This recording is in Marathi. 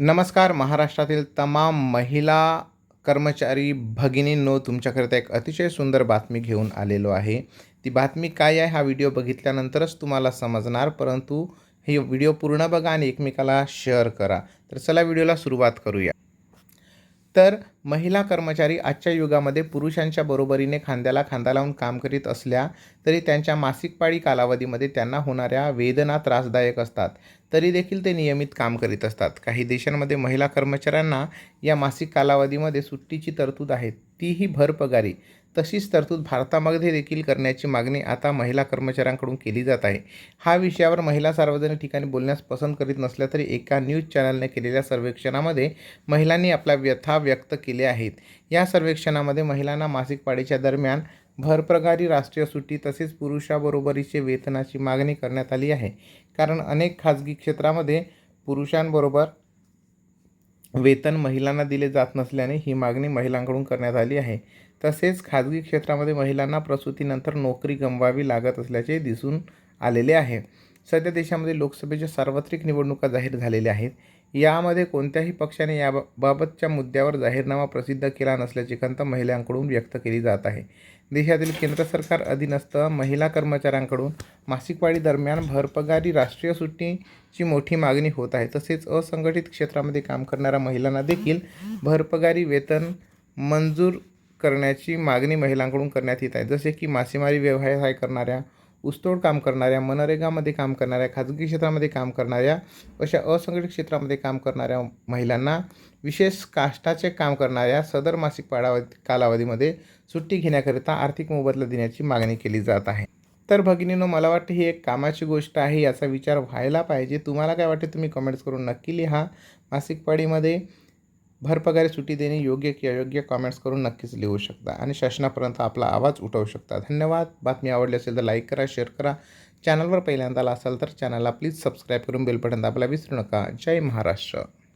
नमस्कार महाराष्ट्रातील तमाम महिला कर्मचारी भगिनींनो तुमच्याकरिता एक अतिशय सुंदर बातमी घेऊन आलेलो आहे. ती बातमी काय आहे? हा व्हिडिओ बघितल्यानंतरच तुम्हाला समजणार परंतु हे व्हिडिओ पूर्ण बघा आणि एकमेकाला शेअर करा. तर चला व्हिडिओला सुरुवात करूया. तर महिला कर्मचारी आजच्या युगामध्ये पुरुषांच्या बरोबरीने खांद्याला खांदा लावून काम करीत असल्या तरी त्यांच्या मासिक पाळी कालावधीमध्ये त्यांना होणाऱ्या वेदना त्रासदायक असतात. तरी देखील ते नियमित काम करीत असतात. काही देशांमध्ये महिला कर्मचाऱ्यांना या मासिक कालावधीमध्ये सुट्टीची तरतूद आहे. तीही भरपगारी. तशीच तरतूद भारतामध्ये देखील करण्याची मागणी आता महिला कर्मचाऱ्यांकडून केली जात आहे. हा विषयावर महिला सार्वजनिक ठिकाणी बोलण्यास पसंत करीत नसल्या तरी एका न्यूज चॅनलने केलेल्या सर्वेक्षणामध्ये महिलांनी आपल्या व्यथा व्यक्त केली केले आहेत. या सर्वेक्षणामध्ये महिलांना मासिक पाळीच्या दरम्यान भरप्रगारी राष्ट्रीय सुट्टी तसेच पुरुषाबरोबरीचे वेतनाची मागणी करण्यात आली आहे. कारण अनेक खाजगी क्षेत्रामध्ये पुरुषांबरोबर वेतन महिलांना दिले जात नसल्याने ही मागणी महिलांकडून करण्यात आली आहे. तसेच खाजगी क्षेत्रामध्ये महिलांना प्रसूतीनंतर नोकरी गमवावी लागत असल्याचे दिसून आलेले आहे. सध्या देशामध्ये लोकसभेच्या सार्वत्रिक निवडणुका जाहीर झालेल्या आहेत. यामध्ये कोणत्याही पक्षाने याबाबतच्या मुद्द्यावर जाहीरनामा प्रसिद्ध केला नसल्याची खंत महिलांकडून व्यक्त केली जात आहे. देशातील केंद्र सरकार अधीनस्थ महिला कर्मचाऱ्यांकडून मासिकवाळी दरम्यान भरपगारी राष्ट्रीय सुट्टीची मोठी मागणी होत आहे. तसेच असंघटित क्षेत्रामध्ये काम करणाऱ्या महिलांना देखील भरपगारी वेतन मंजूर करण्याची मागणी महिलांकडून करण्यात येत आहे. जसे की मासेमारी व्यवसाय करणाऱ्या ऊसतोड काम करणाऱ्या मनरेगामध्ये काम करणाऱ्या खाजगी क्षेत्रामध्ये काम करणाऱ्या अशा असंघटित क्षेत्रामध्ये काम करणाऱ्या महिलांना विशेष काष्टाचे काम करणाऱ्या सदर मासिक पाडावधी कालावधीमध्ये सुट्टी घेण्याकरिता आर्थिक मोबदला देण्याची मागणी केली जात आहे. तर भगिनीनं मला वाटतं ही एक कामाची गोष्ट आहे याचा विचार व्हायला पाहिजे. तुम्हाला काय वाटते तुम्ही कमेंट्स करून नक्की लिहा. मासिक पाळीमध्ये भरपगारी सुट्टी देणे योग्य की अयोग्य कॉमेंट्स करून नक्कीच लिहू शकता. आणि शासनापर्यंत आपला आवाज उठवू शकता. धन्यवाद. बातमी आवडली असेल तर लाईक करा शेअर करा. चॅनलवर पहिल्यांदा आला असाल तर चॅनलला प्लीज सबस्क्राईब करून बेल बटन दाबायला विसरू नका. जय महाराष्ट्र.